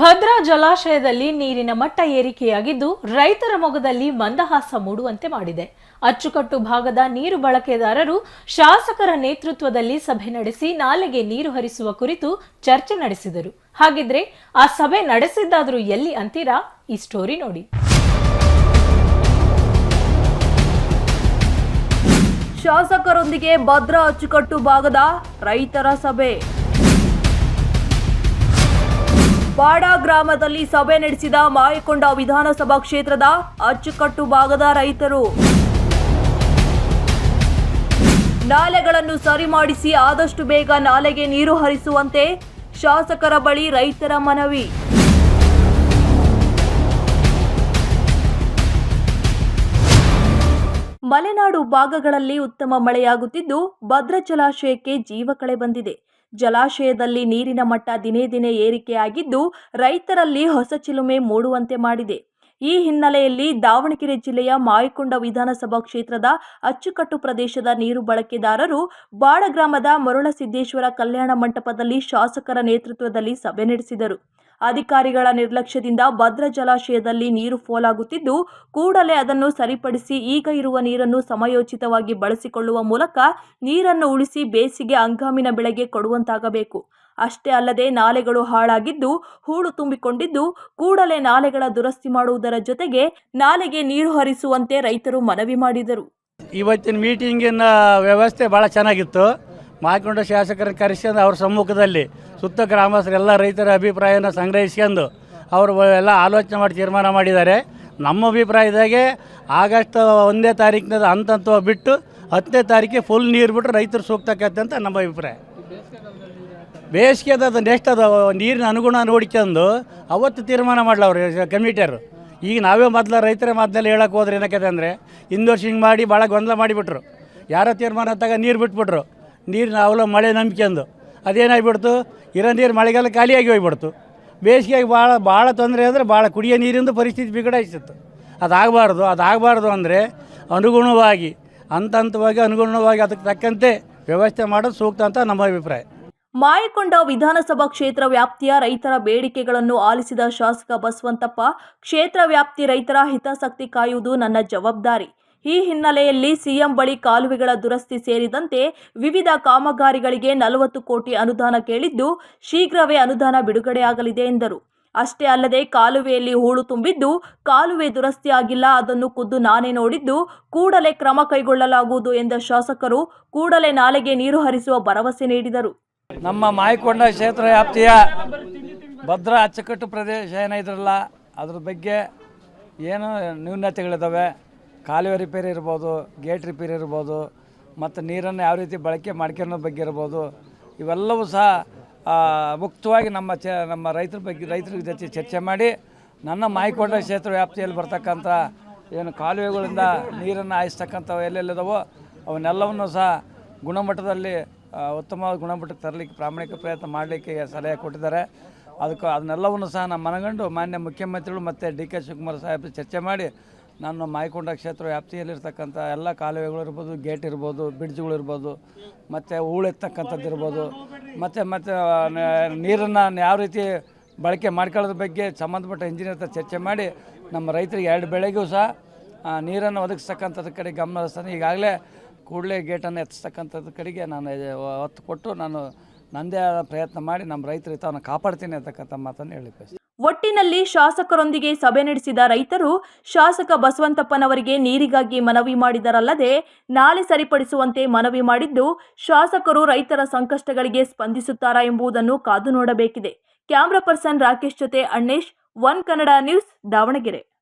ಭದ್ರಾ ಜಲಾಶಯದಲ್ಲಿ ನೀರಿನ ಮಟ್ಟ ಏರಿಕೆಯಾಗಿದ್ದು ರೈತರ ಮೊಗದಲ್ಲಿ ಮಂದಹಾಸ ಮೂಡುವಂತೆ ಮಾಡಿದೆ. ಅಚ್ಚುಕಟ್ಟು ಭಾಗದ ನೀರು ಬಳಕೆದಾರರು ಶಾಸಕರ ನೇತೃತ್ವದಲ್ಲಿ ಸಭೆ ನಡೆಸಿ ನಾಲೆಗೆ ನೀರು ಹರಿಸುವ ಕುರಿತು ಚರ್ಚೆ ನಡೆಸಿದರು. ಹಾಗಿದ್ರೆ ಆ ಸಭೆ ನಡೆಸಿದ್ದಾದರೂ ಎಲ್ಲಿ ಅಂತೀರಾ? ಈ ಸ್ಟೋರಿ ನೋಡಿ. ಶಾಸಕರೊಂದಿಗೆ ಭದ್ರಾ ಅಚ್ಚುಕಟ್ಟು ಭಾಗದ ರೈತರ ಸಭೆ. ಬಾಡ ಗ್ರಾಮದಲ್ಲಿ ಸಭೆ ನಡೆಸಿದ ಮಾಯಕೊಂಡ ವಿಧಾನಸಭಾ ಕ್ಷೇತ್ರದ ಅಚ್ಚುಕಟ್ಟು ಭಾಗದ ರೈತರು. ನಾಲೆಗಳನ್ನು ಸರಿ ಮಾಡಿಸಿ ಆದಷ್ಟು ಬೇಗ ನಾಲೆಗೆ ನೀರು ಹರಿಸುವಂತೆ ಶಾಸಕರ ಬಳಿ ರೈತರ ಮನವಿ. ಮಲೆನಾಡು ಭಾಗಗಳಲ್ಲಿ ಉತ್ತಮ ಮಳೆಯಾಗುತ್ತಿದ್ದು ಭದ್ರ ಜಲಾಶಯಕ್ಕೆ ಜೀವಕಳೆ ಬಂದಿದೆ. ಜಲಾಶಯದಲ್ಲಿ ನೀರಿನ ಮಟ್ಟ ದಿನೇ ದಿನೇ ಏರಿಕೆಯಾಗಿದ್ದು, ರೈತರಲ್ಲಿ ಹೊಸ ಚಿಲುಮೆ ಮೂಡುವಂತೆ ಮಾಡಿದೆ. ಈ ಹಿನ್ನೆಲೆಯಲ್ಲಿ ದಾವಣಗೆರೆ ಜಿಲ್ಲೆಯ ಮಾಯಕೊಂಡ ವಿಧಾನಸಭಾ ಕ್ಷೇತ್ರದ ಅಚ್ಚುಕಟ್ಟು ಪ್ರದೇಶದ ನೀರು ಬಳಕೆದಾರರು ಬಾಡ ಗ್ರಾಮದ ಮರುಳಸಿದ್ದೇಶ್ವರ ಕಲ್ಯಾಣ ಮಂಟಪದಲ್ಲಿ ಶಾಸಕರ ನೇತೃತ್ವದಲ್ಲಿ ಸಭೆ ನಡೆಸಿದರು. ಅಧಿಕಾರಿಗಳ ನಿರ್ಲಕ್ಷ್ಯದಿಂದ ಭದ್ರ ಜಲಾಶಯದಲ್ಲಿ ನೀರು ಪೋಲಾಗುತ್ತಿದ್ದು ಕೂಡಲೇ ಅದನ್ನು ಸರಿಪಡಿಸಿ ಈಗ ಇರುವ ನೀರನ್ನು ಸಮಯೋಚಿತವಾಗಿ ಬಳಸಿಕೊಳ್ಳುವ ಮೂಲಕ ನೀರನ್ನು ಉಳಿಸಿ ಬೇಸಿಗೆ ಹಂಗಾಮಿನ ಬೆಳೆಗೆ ಕೊಡುವಂತಾಗಬೇಕು. ಅಷ್ಟೇ ಅಲ್ಲದೆ ನಾಲೆಗಳು ಹಾಳಾಗಿದ್ದು, ಹೂಳು ತುಂಬಿಕೊಂಡಿದ್ದು, ಕೂಡಲೇ ನಾಲೆಗಳ ದುರಸ್ತಿ ಮಾಡುವುದರ ಜೊತೆಗೆ ನಾಲೆಗೆ ನೀರು ಹರಿಸುವಂತೆ ರೈತರು ಮನವಿ ಮಾಡಿದರು. ಇವತ್ತಿನ ಮೀಟಿಂಗಿನ ವ್ಯವಸ್ಥೆ ಭಾಳ ಚೆನ್ನಾಗಿತ್ತು. ಮಾಯಕೊಂಡ ಶಾಸಕರನ್ನು ಕರೆಸ್ಕೊಂಡು ಅವ್ರ ಸಮ್ಮುಖದಲ್ಲಿ ಸುತ್ತ ಗ್ರಾಮಸ್ಥರೆಲ್ಲ ರೈತರ ಅಭಿಪ್ರಾಯನ ಸಂಗ್ರಹಿಸ್ಕೊಂಡು ಅವರು ಎಲ್ಲ ಆಲೋಚನೆ ಮಾಡಿ ತೀರ್ಮಾನ ಮಾಡಿದ್ದಾರೆ. ನಮ್ಮ ಅಭಿಪ್ರಾಯದಾಗೆ ಆಗಸ್ಟ್ ಒಂದನೇ ತಾರೀಕಿನ ಹಂತ ಬಿಟ್ಟು ಹತ್ತನೇ ತಾರೀಕಿಗೆ ಫುಲ್ ನೀರು ಬಿಟ್ಟರೆ ರೈತರು ಸೂಕ್ತಕ್ಕಂತೆ ಅಂತ ನಮ್ಮ ಅಭಿಪ್ರಾಯ. ಬೇಸಿಗೆದ ಅದು ನೆಕ್ಸ್ಟ್ ಅದು ನೀರಿನ ಅನುಗುಣ ನೋಡಿಕೊಂಡು ಅವತ್ತು ತೀರ್ಮಾನ ಮಾಡಲ ಅವರು ಕಮಿಟಿಯರು ಈಗ ನಾವೇ ಮೊದಲ ರೈತರ ಮೊದಲೇ ಹೇಳಕ್ಕೆ ಹೋದ್ರೆ ಏನಕ್ಕೆ ಅಂದರೆ, ಹಿಂದೆ ವರ್ಷ ಹಿಂಗೆ ಮಾಡಿ ಭಾಳ ಗೊಂದಲ ಮಾಡಿಬಿಟ್ರು. ಯಾರೋ ತೀರ್ಮಾನ ಅಂತಾಗ ನೀರು ಬಿಟ್ಬಿಟ್ರು. ನೀರಿನ ಅವಲ ಮಳೆ ನಂಬಿಕೆಂದು ಅದೇನಾಗ್ಬಿಡ್ತು? ಇರೋ ನೀರು ಮಳೆಗಾಲ ಖಾಲಿಯಾಗಿ ಹೋಗ್ಬಿಡ್ತು. ಬೇಸಿಗೆಗೆ ಭಾಳ ಭಾಳ ತೊಂದರೆ ಅಂದರೆ ಭಾಳ ಕುಡಿಯೋ ನೀರಿಂದು ಪರಿಸ್ಥಿತಿ ಬಿಗಡಾಯಿಸಿತ್ತು. ಅದಾಗಬಾರ್ದು ಅದಾಗಬಾರ್ದು ಅಂದರೆ ಅನುಗುಣವಾಗಿ ಹಂತ ಹಂತವಾಗಿ ಅನುಗುಣವಾಗಿ ಅದಕ್ಕೆ ತಕ್ಕಂತೆ ವ್ಯವಸ್ಥೆ ಮಾಡೋದು ಸೂಕ್ತ ಅಂತ ನಮ್ಮ ಅಭಿಪ್ರಾಯ. ಮಾಯಕೊಂಡ ವಿಧಾನಸಭಾ ಕ್ಷೇತ್ರ ವ್ಯಾಪ್ತಿಯ ರೈತರ ಬೇಡಿಕೆಗಳನ್ನು ಆಲಿಸಿದ ಶಾಸಕ ಬಸವಂತಪ್ಪ, ಕ್ಷೇತ್ರ ವ್ಯಾಪ್ತಿ ರೈತರ ಹಿತಾಸಕ್ತಿ ಕಾಯುವುದು ನನ್ನ ಜವಾಬ್ದಾರಿ. ಈ ಹಿನ್ನೆಲೆಯಲ್ಲಿ ಸಿಎಂ ಬಳಿ ಕಾಲುವೆಗಳ ದುರಸ್ತಿ ಸೇರಿದಂತೆ ವಿವಿಧ ಕಾಮಗಾರಿಗಳಿಗೆ ನಲವತ್ತು ಕೋಟಿ ಅನುದಾನ ಕೇಳಿದ್ದು ಶೀಘ್ರವೇ ಅನುದಾನ ಬಿಡುಗಡೆಯಾಗಲಿದೆ ಎಂದರು. ಅಷ್ಟೇ ಅಲ್ಲದೆ ಕಾಲುವೆಯಲ್ಲಿ ಹೂಳು ತುಂಬಿದ್ದು ಕಾಲುವೆ ದುರಸ್ತಿಯಾಗಿಲ್ಲ ಅದನ್ನು ಖುದ್ದು ನಾನೇ ನೋಡಿದ್ದು ಕೂಡಲೇ ಕ್ರಮ ಕೈಗೊಳ್ಳಲಾಗುವುದು ಎಂದ ಶಾಸಕರು ಕೂಡಲೇ ನಾಲೆಗೆ ನೀರು ಹರಿಸುವ ಭರವಸೆ ನೀಡಿದರು. ನಮ್ಮ ಮಾಯಕೊಂಡ ಕ್ಷೇತ್ರ ವ್ಯಾಪ್ತಿಯ ಭದ್ರಾ ಅಚ್ಚುಕಟ್ಟು ಪ್ರದೇಶ ಏನಿದ್ರಲ್ಲ, ಅದ್ರ ಬಗ್ಗೆ ಏನು ನ್ಯೂನತೆಗಳಿದ್ದಾವೆ ಕಾಲುವೆ ರಿಪೇರಿ ಇರ್ಬೋದು ಗೇಟ್ ರಿಪೇರಿ ಇರ್ಬೋದು, ಮತ್ತು ನೀರನ್ನು ಯಾವ ರೀತಿ ಬಳಕೆ ಮಾಡ್ಕೊಳ್ಳೋ ಬಗ್ಗೆ ಇರ್ಬೋದು, ಇವೆಲ್ಲವೂ ಸಹ ಮುಕ್ತವಾಗಿ ನಮ್ಮ ಚ, ನಮ್ಮ ರೈತರ ಬಗ್ಗೆ ರೈತರ ಜೊತೆ ಚರ್ಚೆ ಮಾಡಿ, ನನ್ನ ಮಾಯಿಕೊಂಡ ಕ್ಷೇತ್ರ ವ್ಯಾಪ್ತಿಯಲ್ಲಿ ಬರ್ತಕ್ಕಂಥ ಏನು ಕಾಲುವೆಗಳಿಂದ ನೀರನ್ನು ಹಾಯಿಸ್ತಕ್ಕಂಥವು ಎಲ್ಲೆಲ್ಲಿದಾವೋ, ಅವನ್ನೆಲ್ಲವನ್ನು ಸಹ ಗುಣಮಟ್ಟದಲ್ಲಿ ಉತ್ತಮವಾದ ಗುಣಮಟ್ಟಕ್ಕೆ ತರಲಿಕ್ಕೆ ಪ್ರಾಮಾಣಿಕ ಪ್ರಯತ್ನ ಮಾಡಲಿಕ್ಕೆ ಸಲಹೆ ಕೊಟ್ಟಿದ್ದಾರೆ. ಅದಕ್ಕೆ, ಅದನ್ನೆಲ್ಲವನ್ನು ಸಹ ನಾನು ಮನಗಂಡು ಮಾನ್ಯ ಮುಖ್ಯಮಂತ್ರಿಗಳು ಮತ್ತು ಡಿ ಕೆ ಶಿವಕುಮಾರ್ ಸಾಹೇಬ್ ಚರ್ಚೆ ಮಾಡಿ ನಾನು ಮಾಯಕೊಂಡ ಕ್ಷೇತ್ರ ವ್ಯಾಪ್ತಿಯಲ್ಲಿರ್ತಕ್ಕಂಥ ಎಲ್ಲ ಕಾಲುವೆಗಳು ಇರ್ಬೋದು, ಗೇಟ್ ಇರ್ಬೋದು, ಬ್ರಿಡ್ಜ್ಗಳು ಇರ್ಬೋದು, ಮತ್ತು ಹೂಳೆತ್ತಕ್ಕಂಥದ್ದು ಇರ್ಬೋದು, ಮತ್ತು ಮತ್ತು ನೀರನ್ನು ಯಾವ ರೀತಿ ಬಳಕೆ ಮಾಡ್ಕೊಳ್ಳೋದ್ರ ಬಗ್ಗೆ ಸಂಬಂಧಪಟ್ಟ ಇಂಜಿನಿಯರ್ ಹತ್ರ ಚರ್ಚೆ ಮಾಡಿ ನಮ್ಮ ರೈತರಿಗೆ ಎರಡು ಬೆಳೆಗೂ ಸಹ ನೀರನ್ನು ಒದಗಿಸ್ತಕ್ಕಂಥದ್ರ ಕಡೆ ಗಮನ ಹರಿಸ್ತಾನೆ ಈಗಾಗಲೇ ಕೂಡಲೇ ಗೇಟನ್ನು ಎತ್ತಿಸ್ತಕ್ಕಂಥದ್ದು ಕಡೆಗೆ ನಾನು ಒತ್ತು ಕೊಟ್ಟು ನಾನು ನನ್ನದೇ ಪ್ರಯತ್ನ ಮಾಡಿ ನಮ್ಮ ರೈತರ ಹಿತವನ್ನು ಕಾಪಾಡ್ತೀನಿ ಅಂತಕ್ಕಂಥ ಮಾತನ್ನು ಹೇಳಿ. ಒಟ್ಟಿನಲ್ಲಿ ಶಾಸಕರೊಂದಿಗೆ ಸಭೆ ನಡೆಸಿದ ರೈತರು ಶಾಸಕ ಬಸವಂತಪ್ಪನವರಿಗೆ ನೀರಿಗಾಗಿ ಮನವಿ ಮಾಡಿದರಲ್ಲದೆ ನಾಳೆ ಸರಿಪಡಿಸುವಂತೆ ಮನವಿ ಮಾಡಿದ್ದು ಶಾಸಕರು ರೈತರ ಸಂಕಷ್ಟಗಳಿಗೆ ಸ್ಪಂದಿಸುತ್ತಾರಾ ಎಂಬುದನ್ನು ಕಾದು ನೋಡಬೇಕಿದೆ. ಕ್ಯಾಮ್ರಾ ಪರ್ಸನ್ ರಾಕೇಶ್ ಜೊತೆ ಅಣ್ಣೇಶ್, ಒನ್ ಕನ್ನಡ ನ್ಯೂಸ್ ದಾವಣಗೆರೆ.